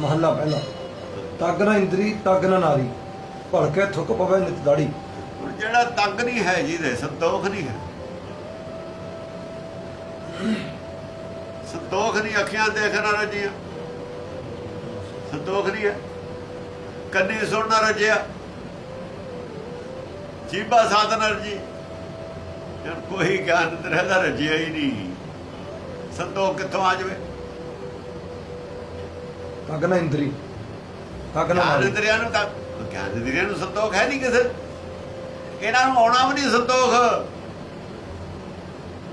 ਮਹੱਲਾ ਪਹਿਲਾ। ਤਗ ਨਾ ਇੰਦਰੀ, ਤਗ ਨਾ ਨਾਰੀ। ਭਲਕੇ ਥੁੱਕ ਪਵੇ ਨਿਤ ਦਾੜੀ। ਹੁਣ ਜਿਹੜਾ ਤੰਗ ਨਹੀਂ ਹੈ ਜਿਹਦੇ ਸੰਤੋਖ ਨਹੀਂ ਹੈ। ਸੰਤੋਖ ਨਹੀਂ, ਅੱਖੀਆਂ ਦੇਖਣਾ ਰਜੀਆਂ। ਸੰਤੋਖ ਨਹੀਂ ਹੈ। ਕੰਨੀ ਸੁਣਨਾ ਰਜਿਆ। ਜੀਬਾ ਸਾਧਨਾ ਰਜੀ। ਜਦ ਕੋਈ ਗਿਆਨ ਤੇ ਰਹਿਦਾ ਰਜਿਆ ਹੀ ਨਹੀਂ। ਸੰਤੋਖ ਕਿੱਥੋਂ ਆ ਜਾਵੇ? ਤਗ ਨਾ ਇੰਦਰੀ। ਤਗ ਨਾ ਗਿਆਨ ਨਾਰੀ ਇੰਦਰੀਆਂ ਨੂੰ ਤਾਂ ਗਿਆਨ ਇੰਦਰੀਆਂ ਨੂੰ ਸੰਤੋਖ ਹੈ ਨਹੀਂ ਕਿਸੇ। ਇਹਨਾਂ ਨੂੰ ਆਉਣਾ ਵੀ ਨਹੀਂ ਸੰਤੋਖ।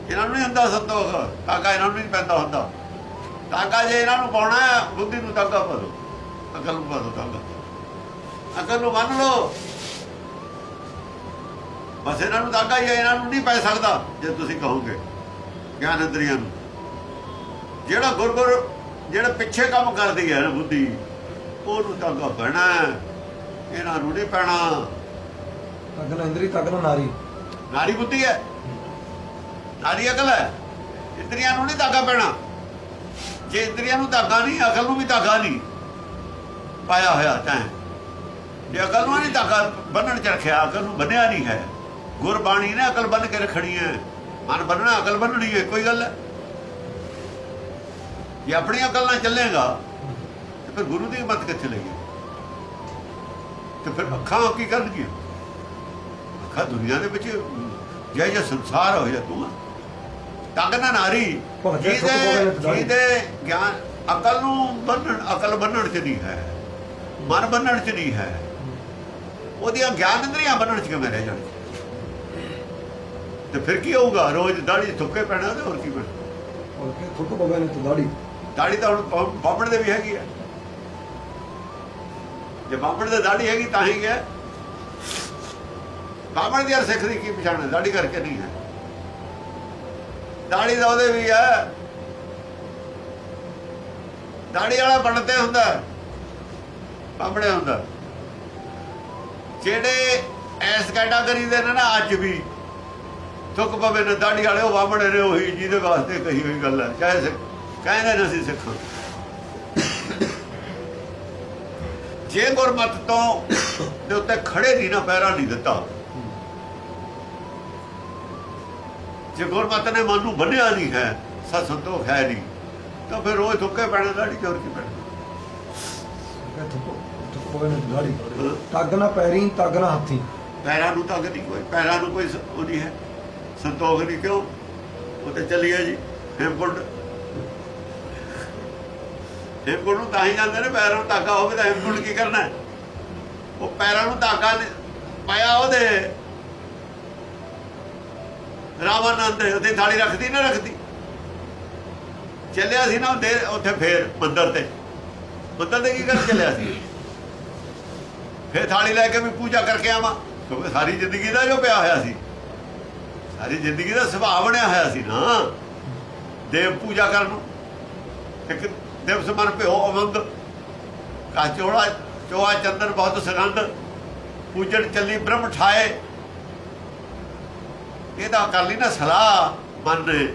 ਇਹਨਾਂ ਨੂੰ ਨਹੀਂ ਹੁੰਦਾ ਸੰਤੋਖ। ਤਾਕਾ ਇਹਨਾਂ ਨੂੰ ਨਹੀਂ ਪੈਂਦਾ ਹੁੰਦਾ। ਤਾਕਾ ਜੇ ਇਹਨਾਂ ਨੂੰ ਪਾਉਣਾ ਹੈ ਬੁੱਧੀ ਨੂੰ ਤਾਕਾ ਭਰੋ ਅਕਲ ਨੂੰ ਭਰੋ ਤਾਕਾ ਅਕਲ ਨੂੰ ਮੰਨ ਲਓ। ਬਸ ਇਹਨਾਂ ਨੂੰ ਤਾਕਾ ਹੀ ਹੈ ਇਹਨਾਂ ਨੂੰ ਨਹੀਂ ਪੈ ਸਕਦਾ ਜੇ ਤੁਸੀਂ ਕਹੋਗੇ। ਗਿਆਨ ਇੰਦਰੀਆਂ ਨੂੰ। ਜਿਹੜਾ ਗੁਰਗੁਰ ਜਿਹੜਾ ਪਿੱਛੇ ਕੰਮ ਕਰਦੀ ਹੈ ਬੁੱਧੀ ਉਹਨੂੰ ਪੈਣਾ ਹੈ। ਇਹਨਾਂ ਨੂੰ ਨਹੀਂ ਪੈਣਾ। ਨਾ ਇੰਦਰੀ ਨਾ ਨਾਰੀ। ਨਾਰੀ ਬੁੱਧੀ ਹੈ? ਨਾਰੀ ਅਕਲ ਹੈ? ਇੰਦਰੀਆਂ ਨੂੰ ਨਹੀਂ ਧਾਗਾ ਪੈਣਾ। ਜੇ ਇੰਦਰੀਆਂ ਨੂੰ ਧਾਗਾ ਨਹੀਂ ਅਕਲ ਨੂੰ ਵੀ ਧਾਗਾ ਨਹੀਂ ਪਾਇਆ ਹੋਇਆ ਤਾਂ। ਜੇ ਅਕਲ ਨੂੰ ਨਹੀਂ ਧਾਗਾ ਬੰਨਣ ਚ ਰੱਖਿਆ ਅਕਲ ਨੂੰ ਬੰਨਿਆ ਨਹੀਂ ਹੈ। ਗੁਰਬਾਣੀ ਨੇ ਅਕਲ ਬੰਨ ਕੇ ਰੱਖਣੀ ਹੈ। ਮਨ ਬੰਨਣਾ ਅਕਲ ਬੰਨਣੀ ਹੈ ਕੋਈ ਗੱਲ ਹੈ। ਜੇ ਆਪਣੀ ਅਕਲ ਨਾਲ ਚੱਲੇਗਾ ਤੇ ਫਿਰ ਗੁਰੂ ਦੀ ਮਤ ਕਿੱਥੇ ਲੱਗੀ ਤੇ ਫਿਰ ਅੱਖਾਂ ਕੀ ਕਰਨਗੀਆਂ? ਅੱਖਾਂ ਦੁਨੀਆ ਦੇ ਵਿੱਚ ਜੈ ਜੈ ਸੰਸਾਰ ਹੋ ਜਾ ਤੂੰ ਤੰਗ ਨਾ ਨਾਰੀ ਜਿਹਦੇ। ਜਿਹਦੇ ਗਿਆਨ ਅਕਲ ਨੂੰ ਬੰਨਣ ਅਕਲ ਬੰਨਣ ਚ ਨਹੀਂ ਹੈ ਮਨ ਬੰਨਣ ਚ ਨਹੀਂ ਹੈ ਉਹਦੀਆਂ ਗਿਆਨ ਇੰਦਰੀਆਂ ਬੰਨਣ ਚ ਕਿਵੇਂ ਰਹਿ ਜਾਣਗੀਆਂ? ਤੇ ਫਿਰ ਕੀ ਹੋਊਗਾ? ਰੋਜ਼ ਦਾੜੀ ਥੁੱਕੇ ਪੈਣਾ ਤੇ ਹੋਰ ਕੀ ਪੈਣਾ ਥੁੱਕ ਪਵੇ ਨਿਤ ਦਾੜੀ। ਦਾੜੀ ਤਾਂ ਹੁਣ ਬਾ- ਦੇ ਵੀ ਹੈਗੀ ਹੈ ਜੇ ਬਾਹਮਣ ਦੇ ਦਾੜੀ ਹੈਗੀ ਤਾਂ ਹੀ ਗਿਆ ਬਾਹਮਣ ਦੀ ਯਾਰ ਸਿੱਖ ਦੀ ਕੀ ਪਛਾਣ ਹੈ? ਦਾੜੀ ਕਰਕੇ ਨਹੀਂ ਹੈ। ਦਾੜੀ ਦਾ ਉਹਦੇ ਵੀ ਹੈ ਦਾੜੀ ਵਾਲਾ ਬਣਦੇ ਹੁੰਦਾ। ਬਾਹਮਣੇ ਹੁੰਦਾ। ਜਿਹੜੇ ਐਸ ਕੈਟਾਗਰੀ ਦੇ ਨੇ ਨਾ, ਅੱਜ ਵੀ ਥੁੱਕ ਪਵੇ ਨੇ ਦਾੜੀ ਵਾਲੇ, ਉਹ ਬਾਹਮਣੇ ਨੇ ਉਹੀ ਜਿਹਦੇ ਵਾਸਤੇ ਕਹੀ ਹੋਈ ਗੱਲ ਹੈ। ਚਾਹੇ ਸਿੱਖ ਕਹਿੰਦੇ ਨੇ ਅਸੀਂ ਸਿੱਖਾਂ। ਜੇ ਗੁਰਮਤ ਤੋਂ ਦੇ ਉੱਤੇ ਖੜੇ ਨਹੀਂ ਨਾ ਪੈਰਾ ਨਹੀਂ ਦਿੱਤਾ। ਜੇ ਗੁਰਮਤ ਨੇ ਮਨ ਨੂੰ ਬੰਨਿਆ ਨਹੀਂ ਹੈ ਸਤ ਸੰਤੋਖ ਹੈ ਨਹੀਂ ਤਾਂ ਫਿਰ ਰੋਜ਼ ਥੁੱਕੇ ਪੈਣਾ ਦਾੜੀ ਚੋਰ ਕੀ ਪੈਣਾ? ਤਗ ਨਾ ਪੈਰੀ ਤਗ ਨਾ ਹੱਥੀ। ਪੈਰਾਂ ਨੂੰ ਤਾਂ ਨਹੀਂ ਕੋਈ ਪੈਰਾਂ ਨੂੰ ਕੋਈ ਸ- ਉਹ ਨਹੀਂ ਹੈ। ਸੰਤੋਖ ਨਹੀਂ ਕਿਉਂ? ਉਹ ਤੇ ਚੱਲੀਏ ਜੀ ਹੇਮਕੁੰਡ। ਹੇਮਕੁੰਡ ਨੂੰ ਤਾਂ ਹੀ ਜਾਂਦੇ ਨੇ, ਪੈਰਾਂ ਨੂੰ ਧਾਗਾ ਹੋਵੇ ਤਾਂ ਹੇਮਕੁੰਡ ਕੀ ਕਰਨਾ ਉਹ ਪੈਰਾਂ ਨੂੰ ਧਾਗਾ ਪਾਇਆ ਉਹਦੇ। ਰਾਮਾਨੰਦ ਦੇ ਉਹਦੇ ਥਾਲੀ ਰੱਖਦੀ ਨਾ ਰੱਖਦੀ? ਚੱਲਿਆ ਸੀ ਨਾ ਉੱਥੇ ਫੇਰ ਮੰਦਰ ਤੇ। ਮੰਦਰ ਤੇ ਕੀ ਕਰ ਚੱਲਿਆ ਸੀ? ਫੇਰ ਥਾਲੀ ਲੈ ਕੇ ਵੀ ਪੂਜਾ ਕਰਕੇ ਆਵਾਂ। ਕਿਉਂਕਿ ਸਾਰੀ ਜ਼ਿੰਦਗੀ ਦਾ ਜੋ ਪਿਆ ਹੋਇਆ ਸੀ। ਸਾਰੀ ਜ਼ਿੰਦਗੀ ਦਾ ਸੁਭਾਅ ਬਣਿਆ ਹੋਇਆ ਸੀ ਨਾ। ਦੇਵ ਪੂਜਾ ਕਰਨ ਨੂੰ। ਇੱਕ ਦਿਵਸ ਮਨ ਭਿਓ ਅਵੰਦ ਕਾ ਚੋੜਾ, ਚੋਆ ਚੰਦਨ ਬਹੁਤ ਸੁਗੰਧ ਪੂਜਣ ਚੱਲੀ ਬ੍ਰਹਮ ਠਾਏ। ਇਹਦਾ ਕਰ ਲਈ ਨਾ ਸਲਾਹ ਮੰਨੇ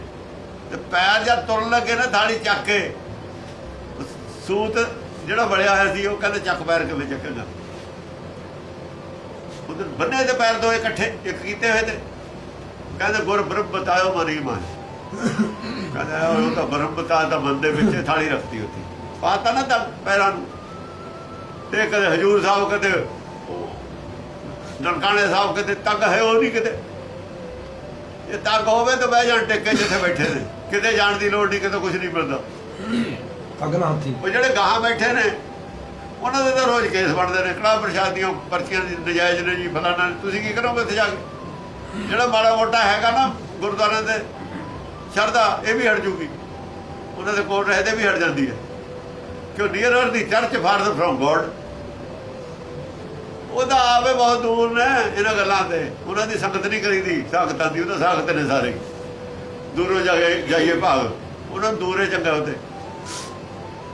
ਤੇ ਪੈਰ ਜਦ ਤੁਰਨ ਲੱਗੇ ਨਾ ਦਾੜੀ ਚੱਕ ਕੇ, ਸੂਤ ਜਿਹੜਾ ਬੜਿਆ ਹੋਇਆ ਸੀ, ਉਹ ਕਹਿੰਦੇ ਚੱਕ ਪੈਰ ਕਿਵੇਂ ਚੱਕੇਗਾ? ਉਧਰ ਬੰਨੇ ਦੇ ਪੈਰ ਦੋ ਇਕੱਠੇ, ਇੱਕ ਕੀਤੇ ਹੋਏ ਤੇ। ਕਹਿੰਦੇ, ਗੁਰ ਬ੍ਰਹਮ ਬਤਾਇਓ ਮਨੀ ਮਾਨ ਕਹਿੰਦਾ ਉਹ ਤਾਂ ਬ੍ਰਹਮ ਬਤਾ ਦੇ ਵਿੱਚ ਥਾਲੀ ਰੱਖਤੀ ਹੁੰਦੀ ਪਾਤਾ ਨਾ ਤਾਂ ਪੈਰਾਂ ਨੂੰ। ਤੇ ਕਦੇ ਹਜੂਰ ਸਾਹਿਬ ਕਦੇ ਨਨਕਾਣੇ ਸਾਹਿਬ ਕਦੇ ਤੱਕ ਹੈ ਉਹ ਨਹੀਂ ਕਿਤੇ। ਇਹ ਤੱਕ ਹੋਵੇ ਤਾਂ ਬਹਿ ਜਾਣ ਟਿੱਕੇ ਜਿੱਥੇ ਬੈਠੇ ਨੇ। ਕਿਤੇ ਜਾਣ ਦੀ ਲੋੜ ਨਹੀਂ ਕਿਤੇ ਕੁਝ ਨਹੀਂ ਮਿਲਦਾ। ਤਗ ਨਾ ਹੱਥੀ ਉਹ ਜਿਹੜੇ ਗਾਹਾਂ ਬੈਠੇ ਨੇ ਉਹਨਾਂ ਦੇ ਤਾਂ ਰੋਜ਼ ਕੇਸ ਬਣਦੇ ਨੇ। ਕੜਾ ਪ੍ਰਸ਼ਾਦੀਆਂ ਪਰਚੀਆਂ ਦੀ ਨਜਾਇਜ਼ ਨੇ ਜੀ ਫਲਾਣਾ ਤੁਸੀਂ ਕੀ ਕਰੋਗੇ ਉੱਥੇ ਜਾ ਕੇ? ਜਿਹੜਾ ਮਾੜਾ ਮੋਟਾ ਹੈਗਾ ਨਾ ਗੁਰਦੁਆਰਿਆਂ ਦੇ ਸ਼ਰਧਾ ਇਹ ਵੀ ਹਟ ਜੂਗੀ। ਉਹਨਾਂ ਦੇ ਕੋਲ ਰਹਦੇ ਵੀ ਹਟ ਜਾਂਦੀ ਹੈ। ਕਿਉਂ near the church farther from God ਉਹਦਾ ਆਵੇ ਬਹੁਤ ਦੂਰ ਨੇ ਇਹਨਾਂ ਗੱਲਾਂ ਤੇ। ਉਹਨਾਂ ਦੀ ਸੰਗਤ ਨਹੀਂ ਕਰੀਦੀ ਸਾਖਤਾਂ ਦੀ ਉਹਦਾ ਸਾਖਤ ਨੇ ਸਾਰੇ। ਦੂਰੋਂ ਜਾ ਕੇ ਜਾਈਏ ਭਾਗ। ਉਹਨਾਂ ਨੂੰ ਦੂਰੇ ਚੰਗਾ ਉਹਦੇ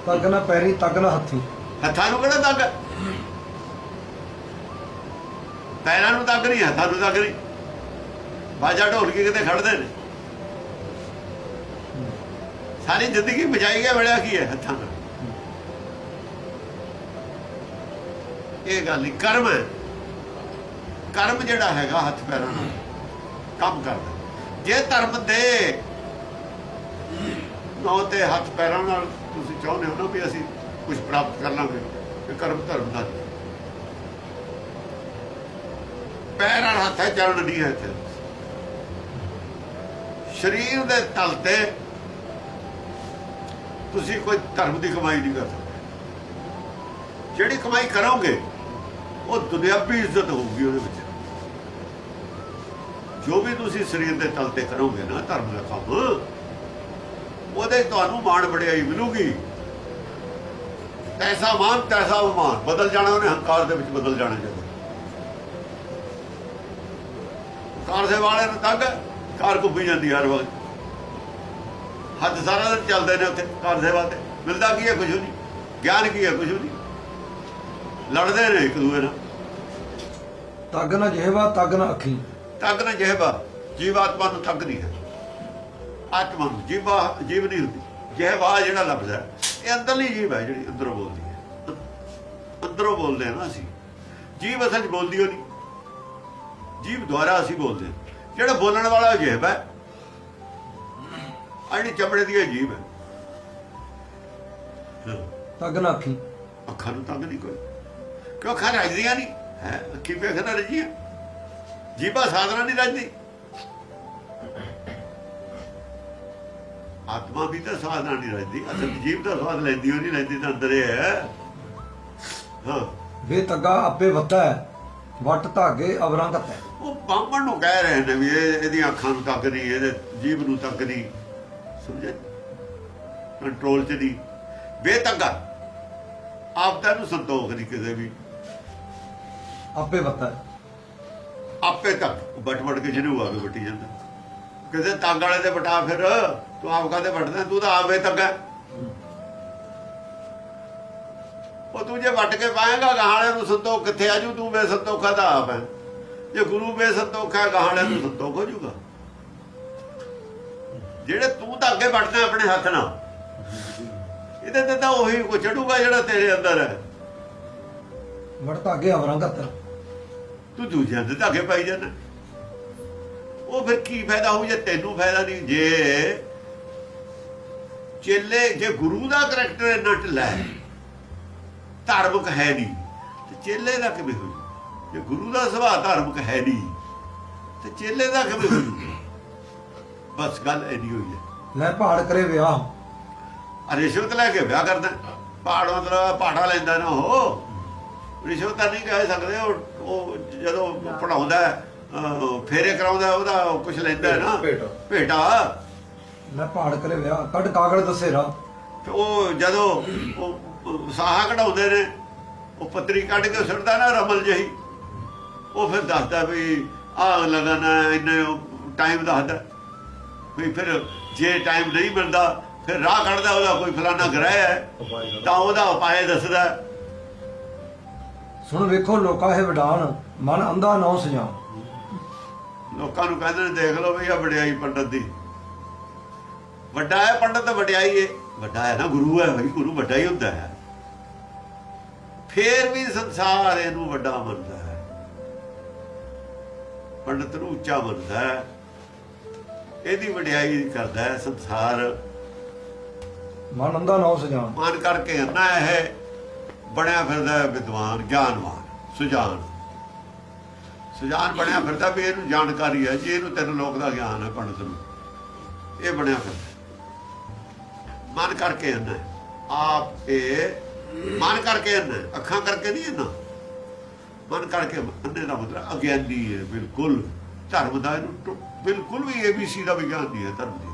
ਤਗ ਨਾ ਪੈਰੀ ਤਗ ਨਾ ਹੱਥੀ। ਹੱਥਾਂ ਨੂੰ ਕਿਹੜਾ ਤੱਕ ਪੈਰਾਂ ਨੂੰ ਤੱਕ ਨਹੀਂ ਹੱਥਾਂ ਨੂੰ ਤੱਕ ਨਹੀਂ। ਬਾਜਾ ਢੋਲਕੀ ਕਿਤੇ ਖੜਦੇ ਨੇ। ਸਾਰੀ ਜ਼ਿੰਦਗੀ ਬਚਾਈ ਗਿਆ ਬੜਿਆ ਕੀ ਹੈ ਹੱਥਾਂ ਨਾਲ? ਇਹ ਗੱਲ ਨਹੀਂ, ਕਰਮ ਹੈ। ਕਰਮ ਜਿਹੜਾ ਹੈਗਾ ਹੱਥ ਪੈਰਾਂ ਨਾਲ, ਕੰਮ ਕਰਦਾ। ਜੇ ਧਰਮ ਦੇ ਨੌ ਤੇ ਹੱਥ ਪੈਰਾਂ ਨਾਲ ਤੁਸੀਂ ਚਾਹੁੰਦੇ ਹੋ ਨਾ ਵੀ ਅਸੀਂ ਕੁਝ ਪ੍ਰਾਪਤ ਕਰ ਲਾਂਗੇ ਇਹ ਕਰਮ ਧਰਮ ਦਾ ਨਹੀਂ। ਪੈਰ ਨਾਲ ਹੱਥ ਹੈ ਚਰਨ ਨਹੀਂ ਹੈ ਇੱਥੇ। ਸਰੀਰ ਦੇ ਤਲ ਤੇ ਤੁਸੀਂ ਕੋਈ ਧਰਮ ਦੀ ਕਮਾਈ ਨਹੀਂ ਕਰ ਸਕਦੇ। ਜਿਹੜੀ ਕਮਾਈ ਕਰੋਗੇ, ਉਹ ਦੁਨਿਆਵੀ ਇੱਜ਼ਤ ਹੋਊਗੀ ਉਹਦੇ ਵਿੱਚ। ਜੋ ਵੀ ਤੁਸੀਂ ਸਰੀਰ ਦੇ ਤਲ ਤੇ ਕਰੋਗੇ ਨਾ, ਧਰਮ ਦਾ ਕੰਮ, ਉਹਦੇ ਤੁਹਾਨੂੰ ਮਾਣ ਵਡਿਆਈ ਮਿਲੂਗੀ। ਐਸਾ ਮਾਨ, ਤੈਸਾ ਮਾਨ ਬਦਲ ਜਾਣਾ ਉਹਨੇ, ਹੰਕਾਰ ਦੇ ਵਿੱਚ ਬਦਲ ਜਾਣਾ ਜਦੋਂ। ਕਾਰ ਦੇ ਵਾਲੇ ਨੂੰ ਤੰਗ ਕਾਰ ਘੁੰਮੀ ਜਾਂਦੀ ਹਰ ਵਕਤ। ਹੱਥ ਸਾਰਾ ਦਿਨ ਚੱਲਦੇ ਨੇ ਉੱਥੇ ਕਾਰ ਸੇਵਾ ਤੇ ਮਿਲਦਾ ਕੀ ਹੈ ਕੁਝ ਨਹੀਂ। ਗਿਆਨ ਕੀ ਹੈ ਕੁਝ ਨਹੀਂ। ਲੜਦੇ ਨੇ ਇੱਕ ਦੂਏ ਨਾਲ। ਤੱਗ ਨਾ ਜਿਹਵਾ ਤੱਗ ਨਾ ਅੱਖੀ। ਤੱਕ ਨਾ ਜਿਹਬਾ ਜੀਵਾਤਮਾ ਨੂੰ ਤੱਕ ਨਹੀਂ ਹੈ। ਆਤਮਾ ਨੂੰ ਜੀਵਾ ਜੀਵ ਨਹੀਂ ਹੁੰਦੀ। ਜਿਹਵਾ ਜਿਹੜਾ ਲਫ਼ਜ਼ ਹੈ ਇਹ ਅੰਦਰਲੀ ਜੀਵ ਹੈ ਜਿਹੜੀ ਅੰਦਰੋਂ ਬੋਲਦੀ ਹੈ। ਅੰਦਰੋਂ ਬੋਲਦੇ ਨਾ ਅਸੀਂ। ਜੀਵ ਅਸਲ ਬੋਲਦੀ ਹੋ ਨਹੀਂ। ਜੀਵ ਦੁਆਰਾ ਅਸੀਂ ਬੋਲਦੇ ਜਿਹੜਾ ਬੋਲਣ ਵਾਲਾ ਜਿਹਬ ਹੈ ਜਿਹੜੀ ਚਮੜੇ ਦੀ ਇਹ ਜੀਵ ਹੈ। ਤੱਗ ਨਾ ਅੱਖੀ ਅੱਖਾਂ ਨੂੰ ਤੰਗ ਨਹੀਂ ਕੋਈ। ਕਿਉਂ ਅੱਖਾਂ ਰਜਦੀਆਂ ਨਹੀਂ? ਹੈ ਅੱਖੀ ਵੇਖਣਾ ਰਜੀਆਂ। ਜੀਭਾ ਸਾਧਨਾ ਨਹੀਂ ਰਜਦੀ। ਆਤਮਾ ਵੀ ਤਾਂ ਸਾਧਨਾ ਨਹੀਂ ਰਜਦੀ। ਅਸਲ ਜੀਵ ਦਾ ਸਵਾਦ ਲੈਂਦੀ ਹੋ ਨਹੀਂ ਲੈਂਦੀ ਤਾਂ ਅੰਦਰ ਹੀ ਹੈ। ਹਾਂ। ਵੇ ਤੱਗਾ ਆਪੇ ਵੱਤਾ ਹੈ। ਵੱਟ ਧਾਗੇ ਅਵਰਾਂ ਘੱਤੈ ਉਹ ਬਾਹਮਣ ਨੂੰ ਕਹਿ ਰਹੇ ਨੇ ਵੀ ਇਹ ਇਹਦੀਆਂ ਅੱਖਾਂ ਨੂੰ ਤੱਕ ਨਹੀਂ ਇਹਦੇ ਜੀਭ ਨੂੰ ਤੱਕ ਨਹੀਂ। ਸਮਝੇ ਕੰਟਰੋਲ ਚ ਨਹੀਂ। ਬੇਤੱਗਾ। ਆਪਦਾ ਨੂੰ ਸੰਤੋਖ ਨਹੀਂ ਕਿਸੇ ਵੀ। ਆਪੇ ਹੈ। ਆਪੇ ਤੱਕ। ਬਟ ਬਟ ਕੇ ਜਿਹਨੂੰ ਆਵੇ ਵੱਟੀ ਜਾਂਦਾ। ਕਿਸੇ ਤੰਗ ਵਾਲੇ ਤੇ ਬਟਾ ਫਿਰ ਤੂੰ ਆਪ ਕਾਦੇ ਵੱਟਦਾ? ਤੂੰ ਤਾਂ ਆਵੇ ਤੱਗਾ ਉਹ ਤੂੰ ਜੇ ਵੱਟ ਕੇ ਪਾਏਗਾ ਗਾਹਲੇ ਨੂੰ ਸੰਤੋਖ ਕਿੱਥੇ ਆਜੂ ਤੂੰ ਬੇਸੰਤੋਖਾ ਤਾਂ ਆਪ ਹੈ। ਜੇ ਗੁਰੂ ਬੇਸੰਤੋਖਾ ਗਾਹਲੇ ਨੂੰ ਸੰਤੋਖ ਹੋ ਜਾਊਗਾ ਜਿਹੜੇ ਤੂੰ ਤਾਂ ਅੱਗੇ ਵੱਟਦਾ ਆਪਣੇ ਹੱਥ ਨਾਲ। ਇਹਦੇ ਤੇ ਤਾਂ ਉਹੀ ਕੋ ਚੜੂਗਾ ਜਿਹੜਾ ਤੇਰੇ ਅੰਦਰ ਹੈ। ਵੱਟ ਧਾਗੇ ਅਵਰਾਂ ਘੱਤੈ ਤੂੰ ਦੂਜਿਆਂ ਦੇ ਧਾਗੇ ਪਾਈ ਜਾਂਦਾ। ਉਹ ਫਿਰ ਕੀ ਫਾਇਦਾ ਹੋਊ ਜੇ ਤੈਨੂੰ ਫਾਇਦਾ ਨਹੀਂ? ਜੇ ਚੇਲੇ ਜੇ ਗੁਰੂ ਦਾ ਕਰੈਕਟਰ ਇੰਨਾ ਢਿੱਲਾ ਹੈ ਧਾਰਮਿਕ ਹੈ ਨਹੀਂ ਤੇ ਚੇਲੇ ਦਾ ਕਿਵੇਂ ਹੋਊ? ਜੇ ਗੁਰੂ ਦਾ ਸੁਭਾਅ ਧਾਰਮਿਕ ਹੈ ਨਹੀਂ ਤੇ ਚੇਲੇ ਦਾ ਕਿਵੇਂ ਹੋਊ? ਬਸ ਗੱਲ ਐਨੀ ਹੋਈ ਹੈ। ਲੈ ਪਹਾੜ ਕਰੇ ਵਿਆਹ। ਆ ਰਿਸ਼ਵਤ ਲੈ ਕੇ ਵਿਆਹ ਕਰਦਾ। ਪਹਾੜ ਮਤਲਬ ਪਹਾੜਾ ਲੈਂਦਾ ਨਾ ਉਹ। ਰਿਸ਼ਵਤ ਤਾਂ ਨਹੀਂ ਕਹਿ ਸਕਦੇ ਉਹ ਉਹ ਜਦੋਂ ਪੜਾਉਂਦਾ ਫੇਰੇ ਕਰਾਉਂਦਾ ਉਹਦਾ ਕੁਝ ਲੈਂਦਾ ਹੈ ਨਾ। ਭੇਟਾ। ਭੇਟਾ। ਲੈ ਪਹਾੜ ਕਰੇ ਵਿਆਹ ਕੱਢ ਕਾਗੜ ਦਸੇਰਾ ਤੇ ਉਹ ਜਦੋਂ ਉਹ ਉਹ ਸਾਹਾ ਕਢਾਉਂਦੇ ਨੇ ਉਹ ਪੱਤਰੀ ਕੱਢ ਕੇ ਸੁੱਟਦਾ ਨਾ ਰਮਲ ਜਹੀ। ਉਹ ਫਿਰ ਦੱਸਦਾ ਵੀ ਆਹ ਲਗਾਣਾ ਇੰਨੇ ਟਾਈਮ ਦੱਸਦਾ। ਵੀ ਫਿਰ ਜੇ ਟਾਈਮ ਨਹੀਂ ਮਿਲਦਾ ਫਿਰ ਰਾਹ ਕੱਢਦਾ ਉਹਦਾ ਕੋਈ ਫਲਾਣਾ ਗ੍ਰਹਿ ਹੈ ਤਾਂ ਉਹਦਾ ਉਪਾਅ ਦੱਸਦਾ। ਸੁਣ ਵੇਖੋ ਲੋਕਾ ਇਹ ਵਡਾਨ ਮਨ ਅੰਧਾ ਨੌ ਸਜਾ ਲੋਕਾਂ ਨੂੰ ਕਹਿੰਦੇ ਨੇ ਦੇਖ ਲਓ ਵੀ ਆ ਵਡਿਆਈ ਪੰਡਤ ਦੀ। ਵੱਡਾ ਹੈ ਪੰਡਤ ਤਾਂ ਵਡਿਆਈ ਹੈ ਵੱਡਾ ਹੈ ਨਾ ਗੁਰੂ ਹੈ ਬਈ ਗੁਰੂ ਵੱਡਾ ਹੀ ਹੁੰਦਾ ਹੈ। ਫੇਰ ਵੀ ਸੰਸਾਰ ਇਹਨੂੰ ਵੱਡਾ ਮੰਨਦਾ ਹੈ। ਪੰਡਤ ਨੂੰ ਉੱਚਾ ਮੰਨਦਾ ਹੈ। ਇਹਦੀ ਵਡਿਆਈ ਕਰਦਾ ਹੈ ਸੰਸਾਰ। ਮਨ ਅੰਧਾ ਨੌ ਸਜਾ ਮਾਨ ਕਰਕੇ ਨਾ ਇਹ ਬਣਿਆ ਫਿਰਦਾ ਵਿਦਵਾਨ ਗਿਆਨਵਾਨ ਸੁਜਾਨ। ਸੁਜਾਨ ਬਣਿਆ ਫਿਰਦਾ ਵੀ ਇਹਨੂੰ ਜਾਣਕਾਰੀ ਹੈ ਜੀ ਇਹਨੂੰ ਤਿੰਨ ਲੋਕ ਦਾ ਗਿਆਨ ਹੈ ਪੰਡਤ ਨੂੰ ਇਹ ਬਣਿਆ ਫਿਰਦਾ ਮਨ ਕਰਕੇ ਅੰਨਾ ਆਪ ਇਹ ਮਨ ਕਰਕੇ ਅੰਨਾ ਅੱਖਾਂ ਕਰਕੇ ਨਹੀਂ ਅੰਨਾ। ਮਨ ਕਰਕੇ ਅੰਨੇ ਦਾ ਮਤਲਬ ਅਗਿਆਨੀ ਹੈ ਬਿਲਕੁਲ। ਧਰਮ ਦਾ ਇਹਨੂੰ ਬਿਲਕੁਲ ਵੀ ਏਬੀਸੀ ਦਾ ਵਿਗਿਆਨ ਨਹੀਂ ਹੈ ਧਰਮ ਦੀ।